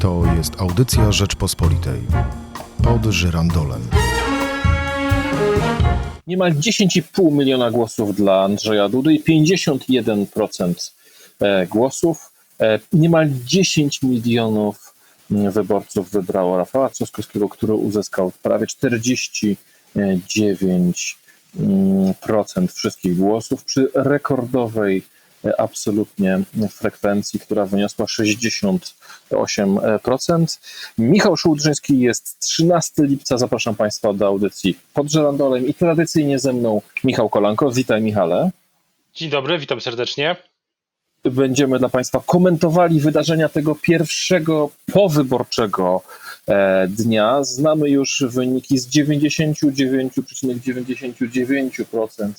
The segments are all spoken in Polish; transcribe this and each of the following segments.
To jest audycja Rzeczpospolitej. Pod żyrandolem. Niemal 10,5 miliona głosów dla Andrzeja Dudy i 51% e, głosów. E, Niemal 10 milionów mm, wyborców wybrało Rafała Trzaskowskiego, który uzyskał prawie 49% mm, wszystkich głosów przy rekordowej absolutnie frekwencji, która wyniosła 68%. Michał Szułdrzyński jest 13 lipca. Zapraszam Państwa do audycji pod żerandolem i tradycyjnie ze mną Michał Kolanko. Witaj Michale. Dzień dobry, witam serdecznie. Będziemy dla Państwa komentowali wydarzenia tego pierwszego powyborczego e, dnia. Znamy już wyniki z 99,99%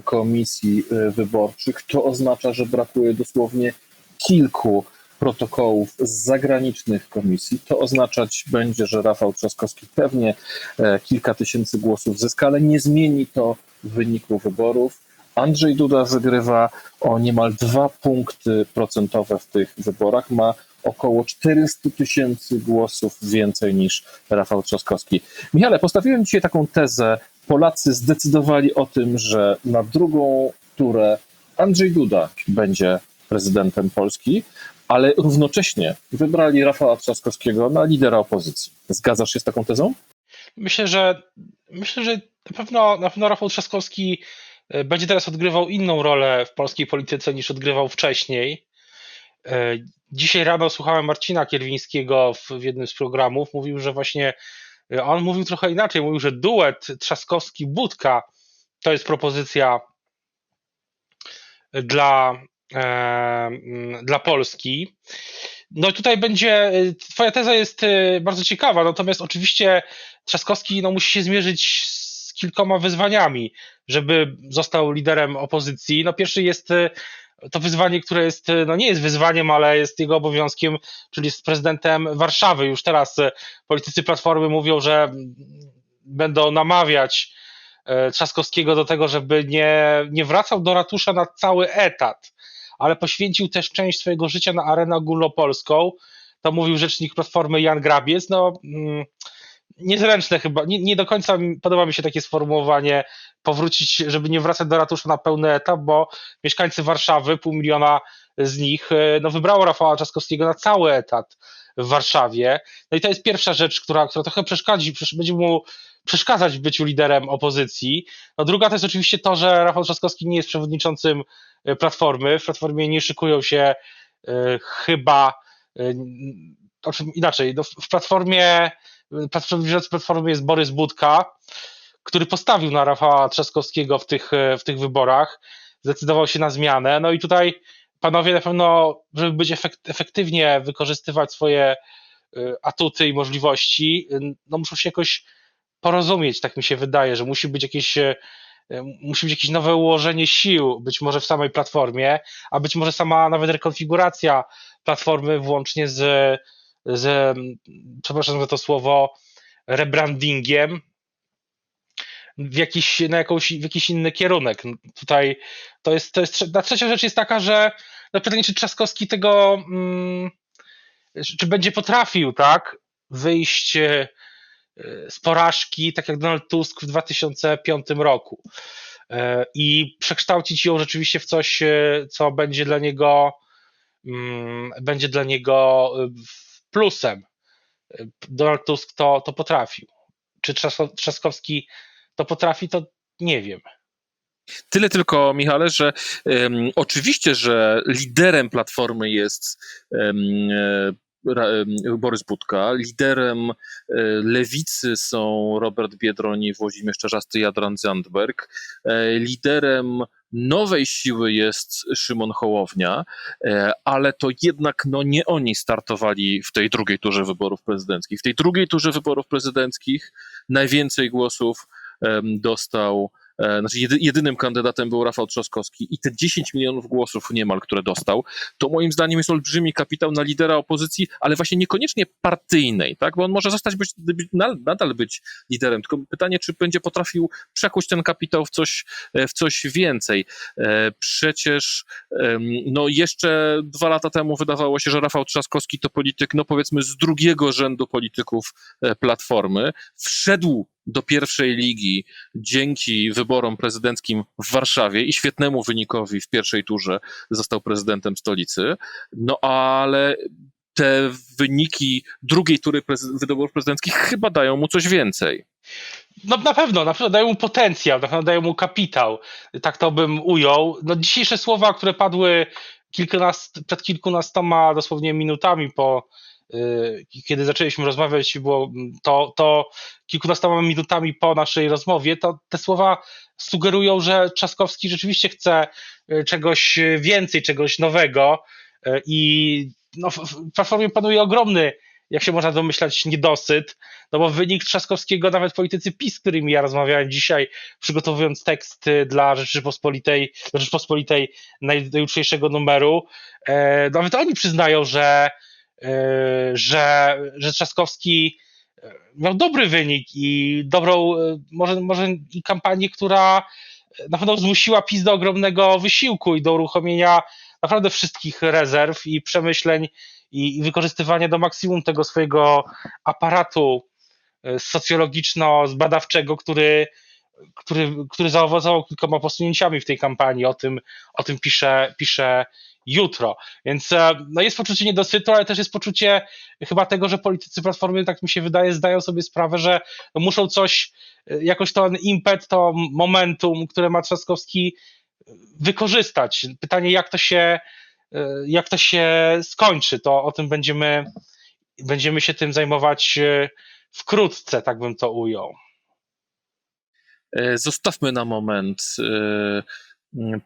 komisji e, wyborczych. To oznacza, że brakuje dosłownie kilku protokołów z zagranicznych komisji. To oznaczać będzie, że Rafał Trzaskowski pewnie e, kilka tysięcy głosów zyska, ale nie zmieni to wyniku wyborów. Andrzej Duda wygrywa o niemal dwa punkty procentowe w tych wyborach. Ma około 400 tysięcy głosów więcej niż Rafał Trzaskowski. Michale, postawiłem dzisiaj taką tezę. Polacy zdecydowali o tym, że na drugą turę Andrzej Duda będzie prezydentem Polski, ale równocześnie wybrali Rafała Trzaskowskiego na lidera opozycji. Zgadzasz się z taką tezą? Myślę, że myślę, że na pewno, na pewno Rafał Trzaskowski e, będzie teraz odgrywał inną rolę w polskiej polityce niż odgrywał wcześniej. E, Dzisiaj rano słuchałem Marcina Kierwińskiego w, w jednym z programów. Mówił, że właśnie e, on mówił trochę inaczej. Mówił, że duet Trzaskowski-Budka to jest propozycja dla, e, mm, dla Polski. No i tutaj będzie, twoja teza jest bardzo ciekawa, natomiast oczywiście Trzaskowski no, musi się zmierzyć z kilkoma wyzwaniami, żeby został liderem opozycji. No pierwszy jest to wyzwanie, które jest, e, no nie jest wyzwaniem, ale jest jego obowiązkiem, czyli jest prezydentem Warszawy. Już teraz e, politycy Platformy mówią, że mm, będą namawiać e, Trzaskowskiego do tego, żeby nie, nie wracał do ratusza na cały etat, ale poświęcił też część swojego życia na arenę ogólnopolską. To mówił rzecznik Platformy Jan Grabiec. No, mm, niezręczne chyba, nie, nie do końca podoba mi się takie sformułowanie powrócić, żeby nie wracać do ratusza na pełny etap, bo mieszkańcy Warszawy, pół miliona z nich, e, no wybrało Rafała Trzaskowskiego na cały etat w Warszawie. No i to jest pierwsza rzecz, która, która trochę przeszkadzi, przesz- będzie mu przeszkadzać w byciu liderem opozycji. No druga to jest oczywiście to, że Rafał Trzaskowski nie jest przewodniczącym e, Platformy. W Platformie nie szykują się e, chyba e, o czym inaczej, no w Platformie przewodniczącym Platformy jest Borys Budka, który postawił na Rafała Trzaskowskiego w tych, w tych wyborach, zdecydował się na zmianę. No i tutaj panowie na pewno, żeby być efekt, efektywnie wykorzystywać swoje y, atuty i możliwości, y, no muszą się jakoś porozumieć, tak mi się wydaje, że musi być jakieś musi być jakieś nowe ułożenie sił, być może w samej platformie, a być może sama nawet rekonfiguracja platformy włącznie z, z przepraszam za to słowo, rebrandingiem w jakiś, na jakąś, w jakiś inny kierunek. Tutaj to jest, to jest, ta trzecia rzecz jest taka, że no pytanie, czy Trzaskowski tego, mm, czy będzie potrafił, tak, wyjść e, z porażki, tak jak Donald Tusk w 2005 roku e, i przekształcić ją rzeczywiście w coś, e, co będzie dla niego, mm, będzie dla niego e, plusem. Donald Tusk to, to potrafił. Czy Trzasko- Trzaskowski to potrafi, to nie wiem. Tyle tylko, Michale, że em, oczywiście, że liderem Platformy jest em, Borys Budka, liderem e, Lewicy są Robert Biedroń i Włodzimierz Czarzasty i Adrian Zandberg, e, liderem nowej siły jest Szymon Hołownia, e, ale to jednak no, nie oni startowali w tej drugiej turze wyborów prezydenckich. W tej drugiej turze wyborów prezydenckich najwięcej głosów dostał znaczy jedy, jedynym kandydatem był Rafał Trzaskowski i te 10 milionów głosów niemal, które dostał, to moim zdaniem jest olbrzymi kapitał na lidera opozycji, ale właśnie niekoniecznie partyjnej, tak? bo on może zostać być, nadal być liderem, tylko pytanie, czy będzie potrafił przekuć ten kapitał w coś, w coś więcej. E, Przecież no jeszcze dwa lata temu wydawało się, że Rafał Trzaskowski to polityk, no powiedzmy z drugiego rzędu polityków e, Platformy. Wszedł do pierwszej ligi dzięki wyborom prezydenckim w Warszawie i świetnemu wynikowi w pierwszej turze został prezydentem stolicy. No ale te wyniki drugiej tury wyborów prezydenckich chyba dają mu coś więcej. No na pewno, na pewno dają mu potencjał, na pewno dają mu kapitał. Tak to bym ujął. No dzisiejsze słowa, które padły kilkunast, przed kilkunastoma dosłownie minutami po kiedy zaczęliśmy rozmawiać, było to, to kilkunastoma minutami po naszej rozmowie, to te słowa sugerują, że Trzaskowski rzeczywiście chce y, czegoś więcej, czegoś nowego y, i no, w Platformie panuje ogromny, jak się można domyślać, niedosyt, no bo wynik Trzaskowskiego nawet politycy PiS, z którymi ja rozmawiałem dzisiaj, przygotowując tekst y, dla Rzeczypospolitej, dla Rzeczypospolitej naj- najjutrzejszego numeru, e, nawet oni przyznają, że, że, że Trzaskowski e, miał dobry wynik i dobrą, e, może, może i kampanię, która na pewno zmusiła PiS do ogromnego wysiłku i do uruchomienia naprawdę wszystkich rezerw i przemyśleń i, i wykorzystywania do maksimum tego swojego aparatu e, socjologiczno-zbadawczego, który, który, który zaowocował kilkoma posunięciami w tej kampanii. O tym, o tym pisze, pisze jutro. Więc e, no jest poczucie niedosytu, ale też jest poczucie chyba tego, że politycy Platformy, tak mi się wydaje, zdają sobie sprawę, że muszą coś, e, jakoś ten impet, to momentum, które ma Trzaskowski, wykorzystać. Pytanie, jak to się, e, jak to się skończy, to o tym będziemy, będziemy się tym zajmować e, wkrótce, tak bym to ujął. E, Zostawmy na moment e,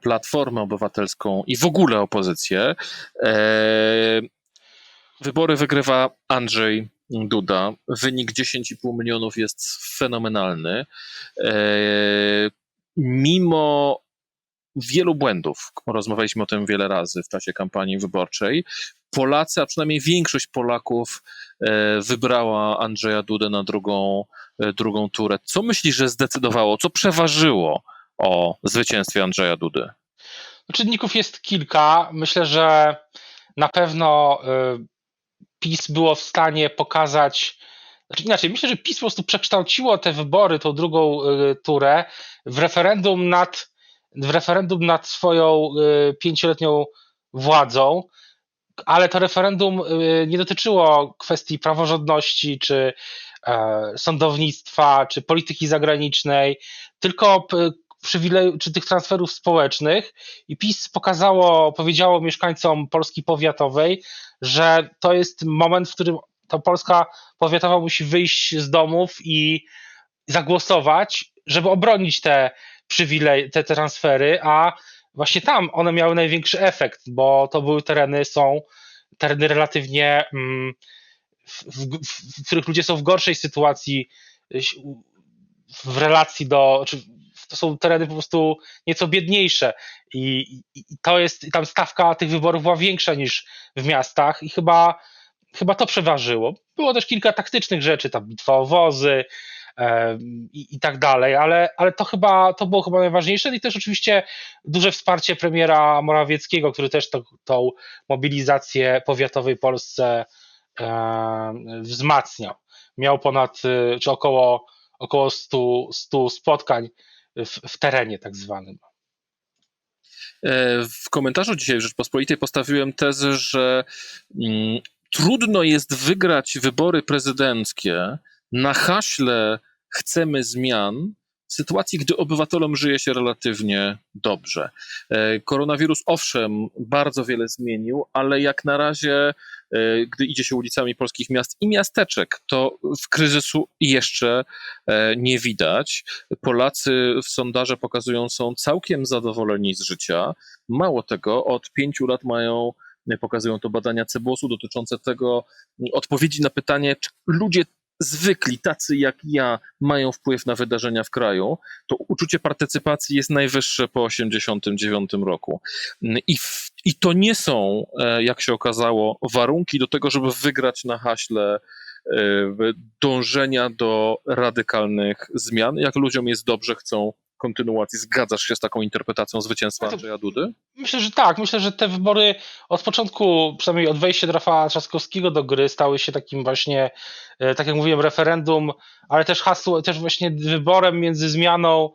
Platformę Obywatelską i w ogóle opozycję. E, Wybory wygrywa Andrzej Duda. Wynik 10,5 milionów jest fenomenalny. E, Mimo wielu błędów, rozmawialiśmy o tym wiele razy w czasie kampanii wyborczej, Polacy, a przynajmniej większość Polaków e, wybrała Andrzeja Dudę na drugą, drugą turę. Co myślisz, że zdecydowało, co przeważyło o zwycięstwie Andrzeja Dudy? Czynników jest kilka. Myślę, że na pewno y, PiS było w stanie pokazać, znaczy inaczej, myślę, że PiS po prostu przekształciło te wybory, tą drugą y, turę w referendum nad, w referendum nad swoją y, pięcioletnią władzą, ale to referendum nie dotyczyło kwestii praworządności, czy e, sądownictwa, czy polityki zagranicznej, tylko p- przywileju, czy tych transferów społecznych. I PiS pokazało, powiedziało mieszkańcom Polski powiatowej, że to jest moment, w którym to Polska powiatowa musi wyjść z domów i zagłosować, żeby obronić te przywilej, te transfery, a właśnie tam one miały największy efekt, bo to były tereny, są tereny relatywnie, mm, w, w, w których ludzie są w gorszej sytuacji w relacji do, czy to są tereny po prostu nieco biedniejsze i, i, to jest, tam stawka tych wyborów była większa niż w miastach i chyba, chyba to przeważyło. Było też kilka taktycznych rzeczy, tam bitwa o wozy i, i tak dalej, ale, ale to chyba, to było chyba najważniejsze i też oczywiście duże wsparcie premiera Morawieckiego, który też to, tą mobilizację powiatowej Polsce em, wzmacniał. Miał ponad, czy około, około 100, 100 spotkań w, w terenie tak zwanym. E, W komentarzu dzisiaj w Rzeczpospolitej postawiłem tezę, że mm, trudno jest wygrać wybory prezydenckie na haśle chcemy zmian sytuacji, gdy obywatelom żyje się relatywnie dobrze. E, Koronawirus owszem bardzo wiele zmienił, ale jak na razie, e, gdy idzie się ulicami polskich miast i miasteczek, to w kryzysu jeszcze e, nie widać. Polacy w sondaże pokazują, są całkiem zadowoleni z życia. Mało tego, od pięciu lat mają, pokazują to badania Cebosu dotyczące tego, odpowiedzi na pytanie, czy ludzie zwykli, tacy jak ja, mają wpływ na wydarzenia w kraju, to uczucie partycypacji jest najwyższe po 1989 roku. I, w, I to nie są, e, jak się okazało, warunki do tego, żeby wygrać na haśle e, dążenia do radykalnych zmian. Jak ludziom jest dobrze, chcą kontynuacji. Zgadzasz się z taką interpretacją zwycięstwa Andrzeja Dudy? Myślę, że tak. Myślę, że te wybory od początku, przynajmniej od wejścia Rafała Trzaskowskiego do gry, stały się takim właśnie, e, tak jak mówiłem, referendum, ale też hasło, też właśnie wyborem między zmianą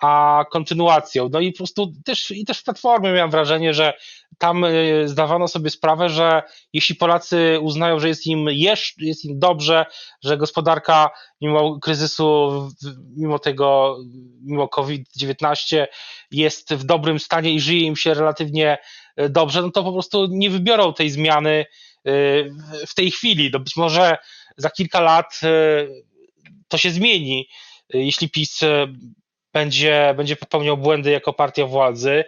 a kontynuacją. No i po prostu też, i też w Platformie miałem wrażenie, że tam e, zdawano sobie sprawę, że jeśli Polacy uznają, że jest im, jeszcze, jest im dobrze, że gospodarka mimo kryzysu, mimo tego, mimo COVID-19 jest w dobrym stanie i żyje im się relatywnie e, dobrze, no to po prostu nie wybiorą tej zmiany e, w- tej chwili. No być może za kilka lat to się zmieni, jeśli PiS będzie, będzie popełniał błędy jako partia władzy,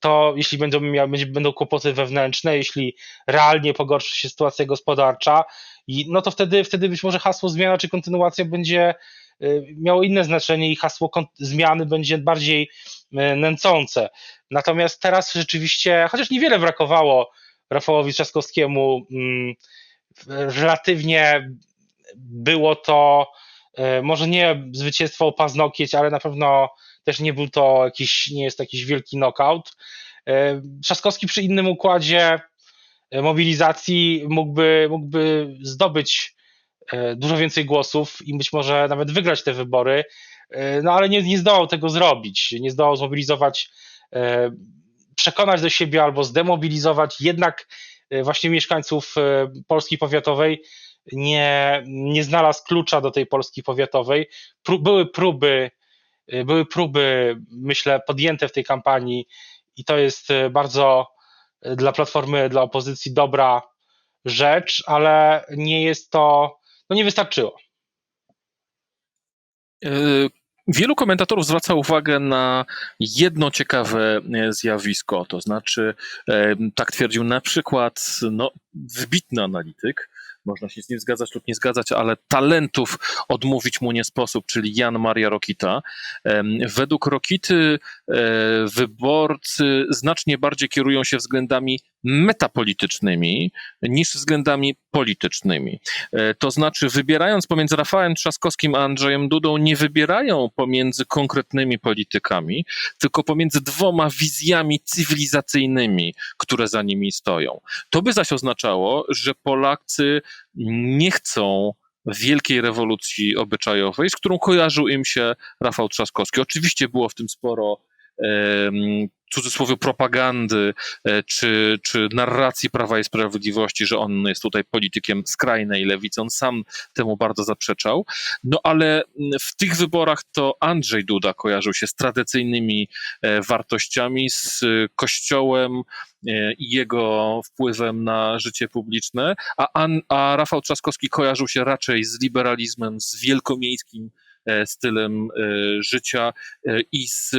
to jeśli będą, miał, będzie, będą kłopoty wewnętrzne, jeśli realnie pogorszy się sytuacja gospodarcza, i, no to wtedy, wtedy być może hasło zmiana czy kontynuacja będzie y, miało inne znaczenie i hasło zmiany będzie bardziej y, nęcące. Natomiast teraz rzeczywiście, chociaż niewiele brakowało Rafałowi Trzaskowskiemu, mm, relatywnie było to y, może nie zwycięstwo o paznokieć, ale na pewno też nie był to jakiś, nie jest to jakiś wielki knockout. Y, Trzaskowski przy innym układzie y, mobilizacji mógłby, mógłby zdobyć e, dużo więcej głosów i być może nawet wygrać te wybory, e, no ale nie, nie zdołał tego zrobić, nie zdołał zmobilizować, e, przekonać do siebie albo zdemobilizować jednak e, właśnie mieszkańców e, Polski Powiatowej, nie, nie znalazł klucza do tej Polski Powiatowej. Pró- były próby, e, były próby, myślę, podjęte w tej kampanii i to jest e, bardzo e, dla Platformy, dla opozycji dobra rzecz, ale nie jest to, no nie wystarczyło. Wielu komentatorów zwraca uwagę na jedno ciekawe zjawisko, to znaczy, tak twierdził na przykład no, wybitny analityk, można się z nim zgadzać lub nie zgadzać, ale talentów odmówić mu nie sposób, czyli Jan Maria Rokita. Według Rokity e, wyborcy znacznie bardziej kierują się względami metapolitycznymi niż względami politycznymi. E, To znaczy, wybierając pomiędzy Rafałem Trzaskowskim a Andrzejem Dudą, nie wybierają pomiędzy konkretnymi politykami, tylko pomiędzy dwoma wizjami cywilizacyjnymi, które za nimi stoją. To by zaś oznaczało, że Polacy nie chcą wielkiej rewolucji obyczajowej, z którą kojarzył im się Rafał Trzaskowski. Oczywiście było w tym sporo cudzysłowie propagandy e, czy, czy narracji Prawa i Sprawiedliwości, że on jest tutaj politykiem skrajnej lewicy. On sam temu bardzo zaprzeczał. No ale w tych wyborach to Andrzej Duda kojarzył się z tradycyjnymi e, wartościami, z kościołem e, i jego wpływem na życie publiczne, a, An, a Rafał Trzaskowski kojarzył się raczej z liberalizmem, z wielkomiejskim stylem życia i z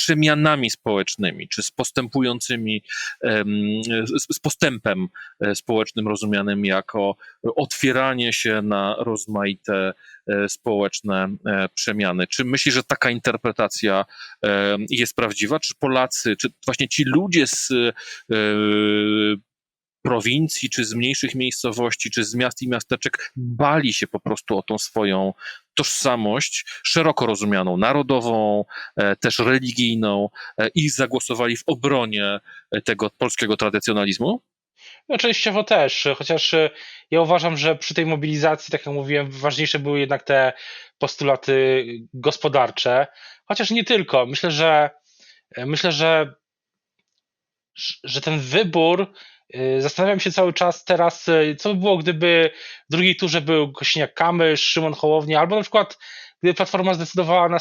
przemianami społecznymi, czy z postępującymi, z, postępem e, społecznym rozumianym jako otwieranie się na rozmaite e, społeczne e, przemiany. Czy myślisz, że taka interpretacja jest prawdziwa? Czy Polacy, czy właśnie ci ludzie z prowincji, czy z mniejszych miejscowości, czy z miast i miasteczek bali się po prostu o tą swoją tożsamość, szeroko rozumianą, narodową, e, też religijną e, i zagłosowali w obronie e, tego polskiego tradycjonalizmu? No, częściowo też, chociaż ja uważam, że przy tej mobilizacji, tak jak mówiłem, ważniejsze były jednak te postulaty gospodarcze, chociaż nie tylko. Myślę, że myślę, że, że ten wybór Zastanawiam się cały czas teraz, e, co by było, gdyby w drugiej turze był Kośniak-Kamysz, Szymon Hołownia, albo na przykład gdyby Platforma zdecydowała na,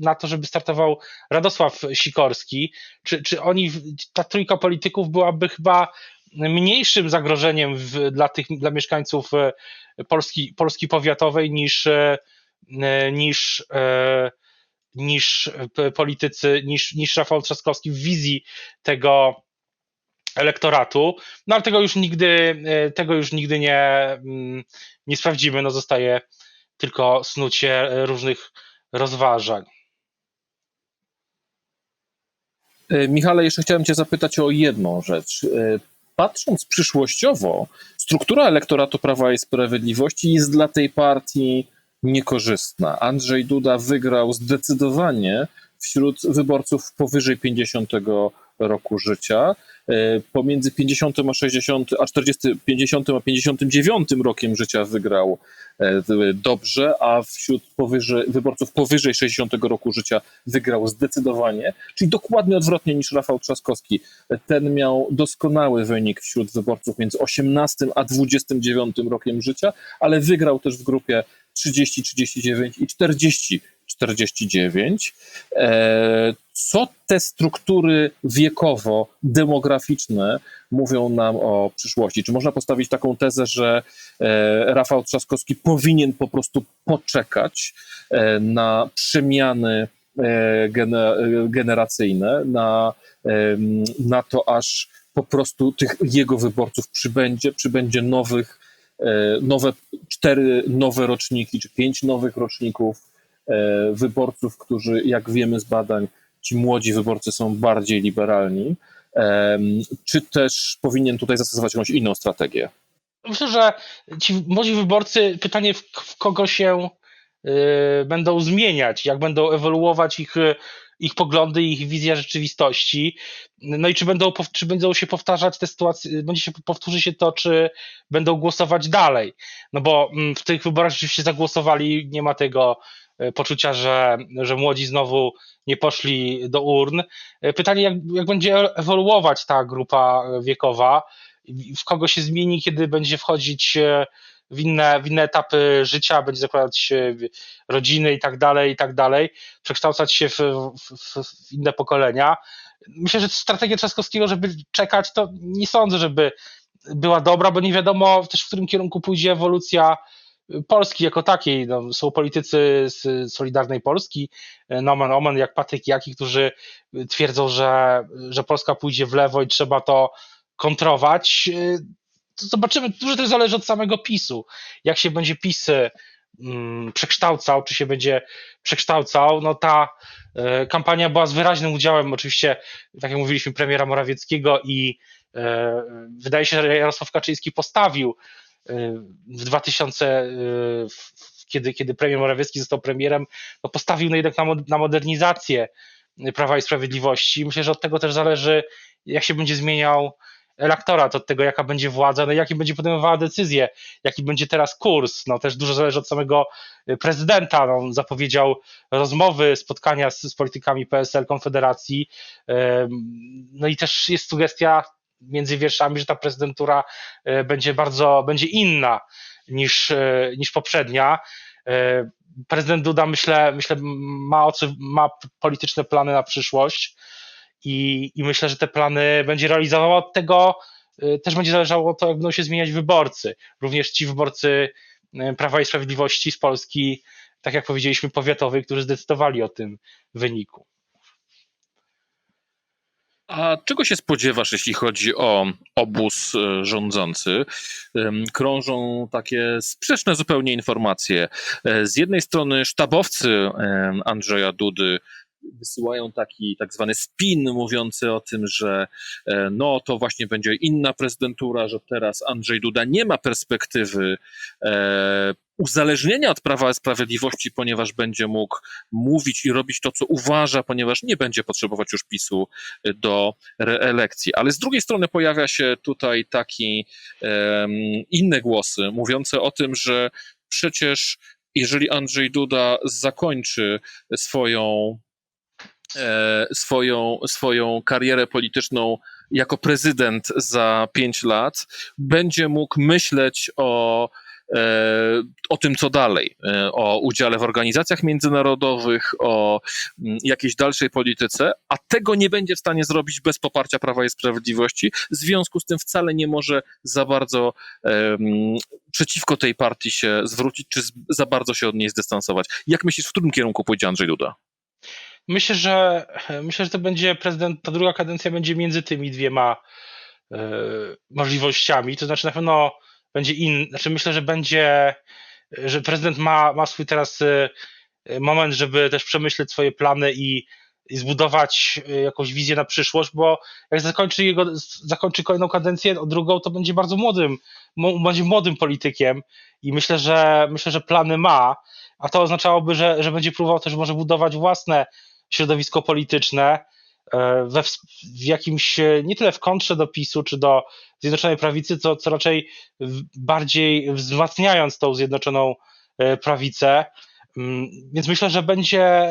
na to, żeby startował Radosław Sikorski, czy, czy oni, ta trójka polityków byłaby chyba mniejszym zagrożeniem w, dla tych, dla mieszkańców e, Polski, Polski powiatowej niż, e, e, niż, niż politycy, niż, niż Rafał Trzaskowski w wizji tego, elektoratu, no ale tego już nigdy, e, tego już nigdy nie, mm, nie sprawdzimy, no zostaje tylko snucie różnych rozważań. E, Michale, jeszcze chciałem Cię zapytać o jedną rzecz. E, Patrząc przyszłościowo, struktura elektoratu Prawa i Sprawiedliwości jest dla tej partii niekorzystna. Andrzej Duda wygrał zdecydowanie wśród wyborców powyżej 50 roku życia. E, Pomiędzy 50 a 60, a 40, 50 a 59 rokiem życia wygrał e, dobrze, a wśród powyżej, wyborców powyżej 60 roku życia wygrał zdecydowanie, czyli dokładnie odwrotnie niż Rafał Trzaskowski. Ten miał doskonały wynik wśród wyborców między 18 a 29 rokiem życia, ale wygrał też w grupie 30, 39 i 40, 49. E, Co te struktury wiekowo-demograficzne mówią nam o przyszłości? Czy można postawić taką tezę, że e, Rafał Trzaskowski powinien po prostu poczekać e, na przemiany gene- generacyjne, na, na to, aż po prostu tych jego wyborców przybędzie, przybędzie nowych, nowe, cztery nowe roczniki, czy pięć nowych roczników wyborców, którzy, jak wiemy z badań, ci młodzi wyborcy są bardziej liberalni, czy też powinien tutaj zastosować jakąś inną strategię? Myślę, że ci młodzi wyborcy, pytanie w, kogo się y, będą zmieniać, jak będą ewoluować ich, ich poglądy, ich wizja rzeczywistości. No i czy będą, czy będą się powtarzać te sytuacje, będzie się powtórzy się to, czy będą głosować dalej. No bo mm, w tych wyborach rzeczywiście zagłosowali, nie ma tego poczucia, że, że młodzi znowu nie poszli do urn. Y, Pytanie, jak, jak będzie ewoluować ta grupa wiekowa, w kogo się zmieni, kiedy będzie wchodzić e, w inne, w inne etapy życia, będzie zakładać e, rodziny i tak dalej, i tak dalej, przekształcać się w, w, w inne pokolenia. Myślę, że strategia Trzaskowskiego, żeby czekać, to nie sądzę, żeby była dobra, bo nie wiadomo też, w którym kierunku pójdzie ewolucja Polski jako takiej. No, są politycy z Solidarnej Polski, e, nomen omen, jak Patryk Jaki, którzy twierdzą, że, że Polska pójdzie w lewo i trzeba to kontrować. e, zobaczymy, dużo też zależy od samego PiSu. Jak się będzie PiS mm, przekształcał, czy się będzie przekształcał, no ta e, kampania była z wyraźnym udziałem, oczywiście, tak jak mówiliśmy, premiera Morawieckiego i wydaje się, że Jarosław Kaczyński postawił w 2000, e, kiedy, kiedy premier Morawiecki został premierem, no postawił no jednak na, na modernizację Prawa i Sprawiedliwości. Myślę, że od tego też zależy, jak się będzie zmieniał elektorat, od tego, jaka będzie władza, no i jakie będzie podejmowała decyzje, jaki będzie teraz kurs. No też dużo zależy od samego y, prezydenta. No, on zapowiedział rozmowy, spotkania z, z politykami PSL, Konfederacji. Ym, No i też jest sugestia między wierszami, że ta prezydentura y, będzie bardzo, będzie inna niż, y, niż poprzednia. Y, Prezydent Duda, myślę, myślę ma, oczy, ma polityczne plany na przyszłość i, i myślę, że te plany będzie realizował. Od tego też będzie zależało to, jak będą się zmieniać wyborcy. Również ci wyborcy Prawa i Sprawiedliwości z Polski, tak jak powiedzieliśmy, powiatowej, którzy zdecydowali o tym wyniku. A czego się spodziewasz, jeśli chodzi o obóz e, rządzący? Krążą takie sprzeczne zupełnie informacje. E, Z jednej strony sztabowcy Andrzeja Dudy wysyłają taki tak zwany spin mówiący o tym, że e, no to właśnie będzie inna prezydentura, że teraz Andrzej Duda nie ma perspektywy uzależnienia od Prawa i Sprawiedliwości, ponieważ będzie mógł mówić i robić to, co uważa, ponieważ nie będzie potrzebować już PiSu do reelekcji. Ale z drugiej strony pojawia się tutaj taki em, inne głosy mówiące o tym, że przecież jeżeli Andrzej Duda zakończy swoją e, swoją, swoją karierę polityczną jako prezydent za pięć lat, będzie mógł myśleć o, e, o tym, co dalej, e, o udziale w organizacjach międzynarodowych, o mm, jakiejś dalszej polityce, a tego nie będzie w stanie zrobić bez poparcia Prawa i Sprawiedliwości. W związku z tym wcale nie może za bardzo em, przeciwko tej partii się zwrócić, czy za bardzo się od niej zdystansować. Jak myślisz, w którym kierunku pójdzie Andrzej Duda? Myślę, że myślę, że to będzie prezydent, ta druga kadencja będzie między tymi dwiema e, możliwościami. To znaczy na pewno będzie inny, znaczy myślę, że będzie, że prezydent ma, ma swój teraz e, moment, żeby też przemyśleć swoje plany i, i zbudować e, jakąś wizję na przyszłość, bo jak zakończy jego, zakończy kolejną kadencję, a drugą, to będzie bardzo młodym, będzie młodym politykiem i myślę, że myślę, że plany ma, a to oznaczałoby, że, że będzie próbował też może budować własne środowisko polityczne e, we, w jakimś, nie tyle w kontrze do PiSu czy do Zjednoczonej Prawicy, co, co raczej bardziej wzmacniając tą Zjednoczoną e, Prawicę. Mm, Więc myślę, że będzie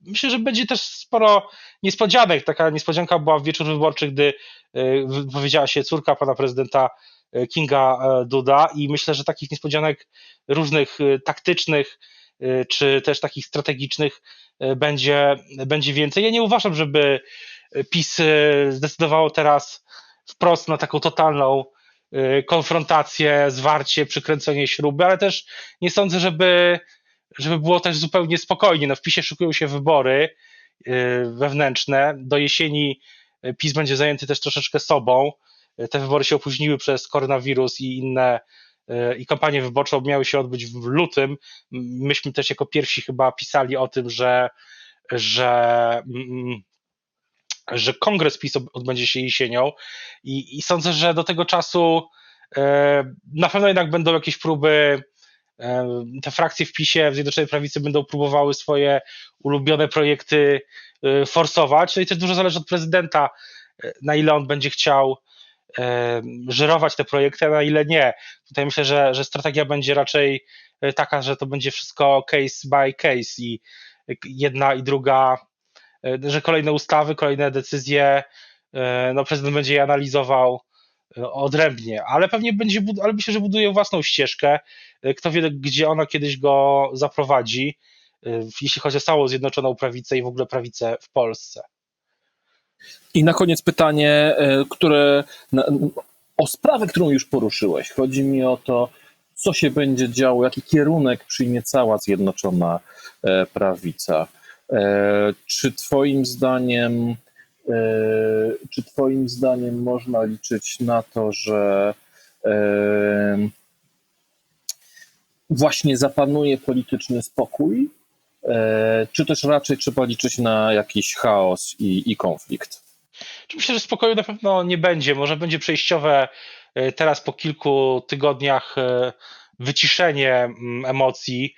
myślę, że będzie też sporo niespodzianek. Taka niespodzianka była w wieczór wyborczy, gdy e, wypowiedziała się córka pana prezydenta e, Kinga Duda i myślę, że takich niespodzianek różnych taktycznych czy też takich strategicznych będzie, będzie więcej. Ja nie uważam, żeby PiS zdecydowało teraz wprost na taką totalną e, konfrontację, zwarcie, przykręcenie śruby, ale też nie sądzę, żeby, żeby było też zupełnie spokojnie. No w PiSie szykują się wybory e, wewnętrzne. Do jesieni e, PiS będzie zajęty też troszeczkę sobą. Te wybory się opóźniły przez koronawirus i inne i kampanie wyborcze miały się odbyć w lutym. Myśmy też jako pierwsi chyba pisali o tym, że, że, mm, że kongres PiS odbędzie się jesienią i, i sądzę, że do tego czasu e, na pewno jednak będą jakieś próby e, te frakcje w PiSie, w Zjednoczonej Prawicy będą próbowały swoje ulubione projekty e, forsować. No i też dużo zależy od prezydenta, na ile on będzie chciał żerować te projekty, a na ile nie. Tutaj myślę, że, że strategia będzie raczej taka, że to będzie wszystko case by case i jedna i druga, że kolejne ustawy, kolejne decyzje, e, no prezydent będzie je analizował e, odrębnie, ale pewnie będzie, ale myślę, że buduje własną ścieżkę. E, Kto wie, gdzie ona kiedyś go zaprowadzi, e, jeśli chodzi o całą Zjednoczoną Prawicę i w ogóle prawicę w Polsce. I na koniec pytanie, e, które o sprawę, którą już poruszyłeś. Chodzi mi o to, co się będzie działo, jaki kierunek przyjmie cała Zjednoczona e, Prawica. E, Czy twoim zdaniem, e, czy twoim zdaniem można liczyć na to, że e, właśnie zapanuje polityczny spokój, czy też raczej trzeba liczyć na jakiś chaos i, i konflikt? Myślę, że spokoju na pewno nie będzie. Może będzie przejściowe teraz po kilku tygodniach wyciszenie mm, emocji.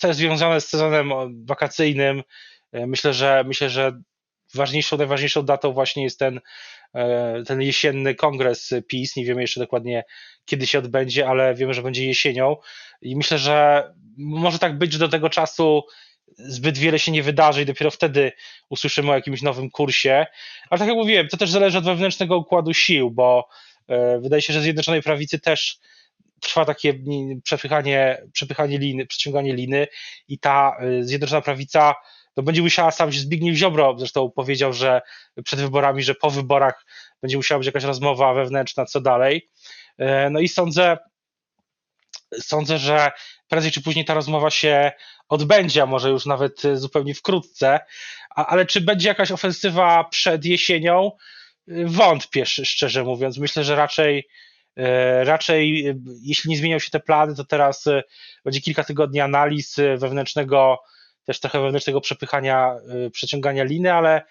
To jest związane z sezonem wakacyjnym. E, Myślę, że myślę, że ważniejszą, najważniejszą datą właśnie jest ten, e, ten jesienny kongres PiS. Nie wiemy jeszcze dokładnie, kiedy się odbędzie, ale wiemy, że będzie jesienią. I myślę, że może tak być, że do tego czasu zbyt wiele się nie wydarzy i dopiero wtedy usłyszymy o jakimś nowym kursie. Ale tak jak mówiłem, to też zależy od wewnętrznego układu sił, bo e, wydaje się, że Zjednoczonej Prawicy też trwa takie przepychanie, przepychanie liny, przeciąganie liny i ta e, Zjednoczona Prawica no, będzie musiała, sam Zbigniew Ziobro zresztą powiedział, że przed wyborami, że po wyborach będzie musiała być jakaś rozmowa wewnętrzna, co dalej. E, No i sądzę, sądzę, że prędzej czy później ta rozmowa się odbędzie, a może już nawet e, zupełnie wkrótce. Ale czy będzie jakaś ofensywa przed jesienią? Y, Wątpię, sz- szczerze mówiąc. Myślę, że raczej, raczej e, jeśli nie zmienią się te plany, to teraz e, będzie kilka tygodni analiz e, wewnętrznego, też trochę wewnętrznego przepychania, e, przeciągania liny, ale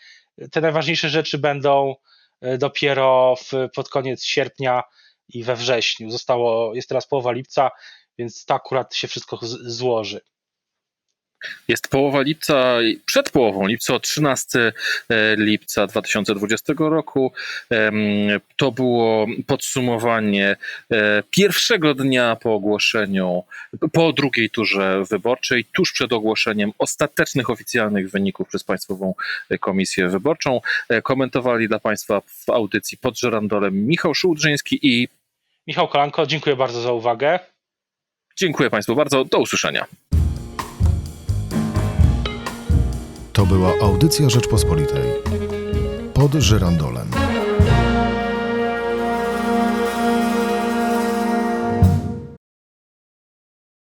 te najważniejsze rzeczy będą e, dopiero w, pod koniec sierpnia i we wrześniu. Zostało, jest teraz połowa lipca, więc to akurat się wszystko złoży. Jest połowa lipca, przed połową lipca, 13 lipca 2020 roku. To było podsumowanie e, pierwszego dnia po ogłoszeniu, po drugiej turze wyborczej, tuż przed ogłoszeniem ostatecznych oficjalnych wyników przez Państwową Komisję Wyborczą. E, Komentowali dla Państwa w audycji pod żerandolem Michał Szułdrzyński i Michał Kolanko, dziękuję bardzo za uwagę. dziękuję Państwu bardzo. Do usłyszenia. To była audycja Rzeczpospolitej. Pod żyrandolem.